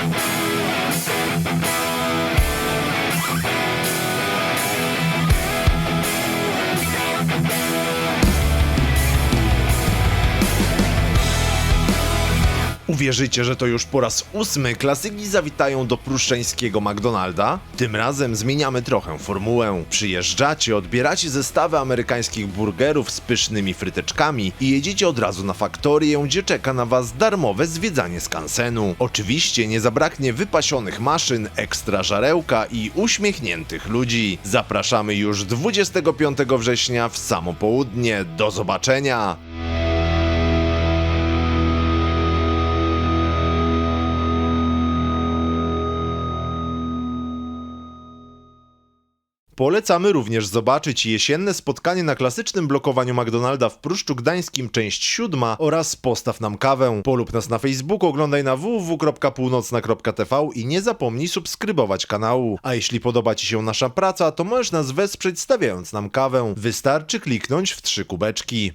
Thank you. Uwierzycie, że to już po raz ósmy klasyki zawitają do pruszczeńskiego McDonalda? Tym razem zmieniamy trochę formułę. Przyjeżdżacie, odbieracie zestawy amerykańskich burgerów z pysznymi fryteczkami i jedziecie od razu na faktorię, gdzie czeka na was darmowe zwiedzanie skansenu. Oczywiście nie zabraknie wypasionych maszyn, ekstra żarełka i uśmiechniętych ludzi. Zapraszamy już 25 września w samo południe. Do zobaczenia! Polecamy również zobaczyć jesienne spotkanie na klasycznym blokowaniu McDonalda w Pruszczu Gdańskim, część siódma oraz Postaw nam kawę. Polub nas na Facebooku, oglądaj na www.północna.tv i nie zapomnij subskrybować kanału. A jeśli podoba Ci się nasza praca, to możesz nas wesprzeć stawiając nam kawę. Wystarczy kliknąć w trzy kubeczki.